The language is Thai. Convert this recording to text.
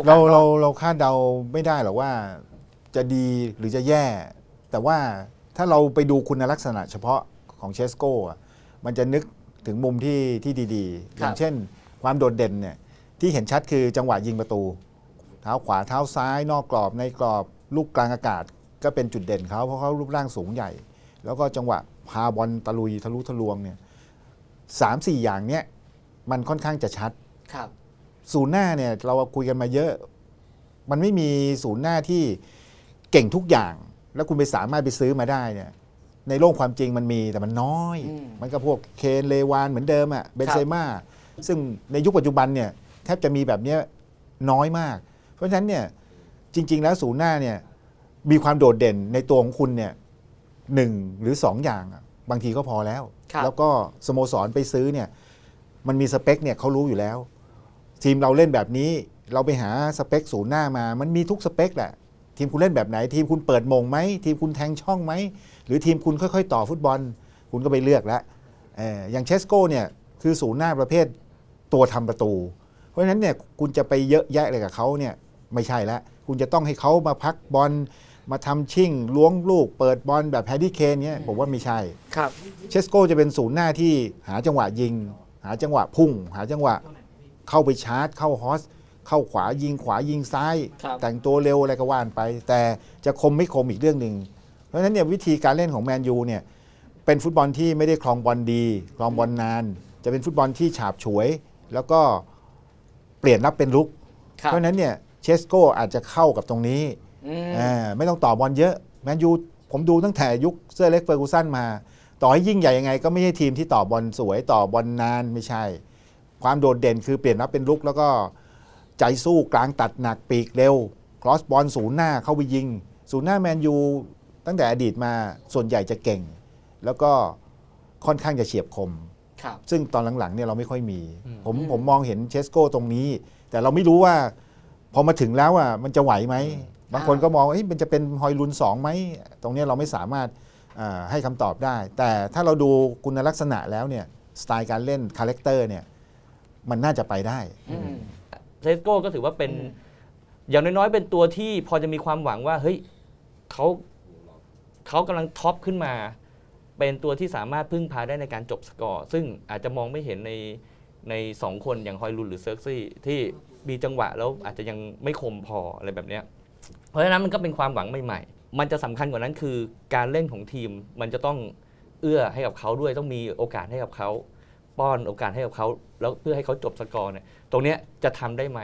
อกาสเราอเราดเราคาดเดาไม่ได้หรอกว่าจะดีหรือจะแย่ แต่ว่าถ้าเราไปดูคุณลักษณะเฉพาะของเชสโก้อะมันจะนึกถึงมุมที่ที่ดีๆ อย่างเช่น ความโดดเด่นเนี่ยที่เห็นชัดคือจังหวะยิงประตู เท้าขวาเท้าซ้ายนอกกรอบในกรอบลูกกลางอากาศ ก็เป็นจุดเด่นเขาเพราะเขารูปร่างสูงใหญ่ แล้วก็จังหวะพาบอลตะลุยทะลุทะลวงเนี่ยสามสี่อย่างเนี้ยมันค่อนข้างจะชัดครับ ศูนย์หน้าเนี่ยเราคุยกันมาเยอะ มันไม่มีศูนย์หน้าที่เก่งทุกอย่าง แล้วคุณไปสามารถไปซื้อมาได้เนี่ยในโลกความจริงมันมีแต่มันน้อยอืมมันก็พวกเคนเลวานเหมือนเดิมอะเบนเซม่าซึ่งในยุคปัจจุบันเนี่ยแทบจะมีแบบเนี้ยน้อยมาก เพราะฉะนั้นเนี่ยจริง ๆ แล้วศูนย์หน้าเนี่ยมีความโดดเด่นในตัวของคุณเนี่ยหนึ่งหรือสองอย่างอะบางทีก็พอแล้วครับแล้วก็สโมสรไปซื้อเนี่ยมันมีสเปคเนี่ยเขารู้อยู่แล้ว ทีมเราเล่นแบบนี้ เราไปหาสเปคศูนย์หน้ามา มันมีทุกสเปคแหละ ทีมคุณเล่นแบบไหน ทีมคุณเปิดมงไหม ทีมคุณแทงช่องไหม หรือทีมคุณค่อยๆ ต่อฟุตบอล คุณก็ไปเลือกแล้วเอออย่างเชสโก้เนี่ยคือศูนย์หน้าประเภทตัวทำประตู เพราะฉะนั้นเนี่ยคุณจะไปเยอะแยะอะไรกับเขาเนี่ยไม่ใช่แล้วคุณจะต้องให้เขามาพักบอลมาทำชิ่งล้วงลูก เปิดบอลแบบแฮร์รี่เคนเนี่ยผมว่าไม่ใช่ครับเชสโก้จะเป็นศูนย์หน้าที่หาจังหวะยิง หาจังหวะพุ่ง หาจังหวะ เข้าไปชาร์จ เข้าฮอส เข้าขวายิงขวายิงซ้าย ครับ แต่งตัวเร็วอะไรก็ว่านไป แต่จะคมไม่คมอีกเรื่องหนึ่งเพราะฉะนั้นเนี่ยวิธีการเล่นของแมนยูเนี่ยเป็นฟุตบอลที่ไม่ได้ครองบอลดีครองบอลนาน จะเป็นฟุตบอลที่ฉาบฉวย แล้วก็เปลี่ยนรับเป็นลุก ครับเพราะฉะนั้นเนี่ยเชสโก้อาจจะเข้ากับตรงนี้อืมอ่าไม่ต้องต่อบอลเยอะแมนยูผมดูตั้งแต่ยุคเซอร์เล็กเฟอร์กูสันมา ต่อให้ยิ่งใหญ่ยังไงก็ไม่ใช่ทีมที่ต่อบอลสวยต่อบอลนานไม่ใช่ ความโดดเด่นคือเปลี่ยนรับเป็นลุกแล้วก็ใจสู้กลางตัดหนักปีกเร็วครอสบอลศูนย์หน้าเข้าไปยิง ศูนย์หน้าแมนยูตั้งแต่อดีตมาส่วนใหญ่จะเก่ง แล้วก็ค่อนข้างจะเฉียบคมครับซึ่งตอนหลังๆเนี่ยเราไม่ค่อยมีอืมผมผมมองเห็นเชสโก้ตรงนี้ แต่เราไม่รู้ว่า พอมาถึงแล้วอะมันจะไหวไหม บางคนก็มองว่าเอ้ยมันจะเป็นฮอยลุนสองไหม ตรงเนี้ยเราไม่สามารถอ่าให้คำตอบได้ แต่ถ้าเราดูคุณลักษณะแล้วเนี่ยสไตล์การเล่นคาแรคเตอร์เนี่ย มันน่าจะไปได้อืมเซสโก้ก็ถือว่าเป็นอืมอย่างน้อยๆ เป็นตัวที่พอจะมีความหวังว่า เฮ้ยเขาเขากำลังท็อปขึ้นมา เป็นตัวที่สามารถพึ่งพาได้ในการจบสกอร์ ซึ่งอาจจะมองไม่เห็นในในสองคนอย่างฮอยลุนหรือเซิร์กซี่ที่มีจังหวะแล้วอาจจะยังไม่คมพออะไรแบบเนี้ยเพราะฉะนั้นมันก็เป็นความหวังใหม่ๆ มันจะสำคัญกว่านั้นคือการเล่นของทีมมันจะต้องเอื้อให้กับเขาด้วยต้องมีโอกาสให้กับเขา ป้อนโอกาสให้กับเขาแล้วเพื่อให้เขาจบสกอร์เนี่ยตรงเนี้ยจะทำได้ไหม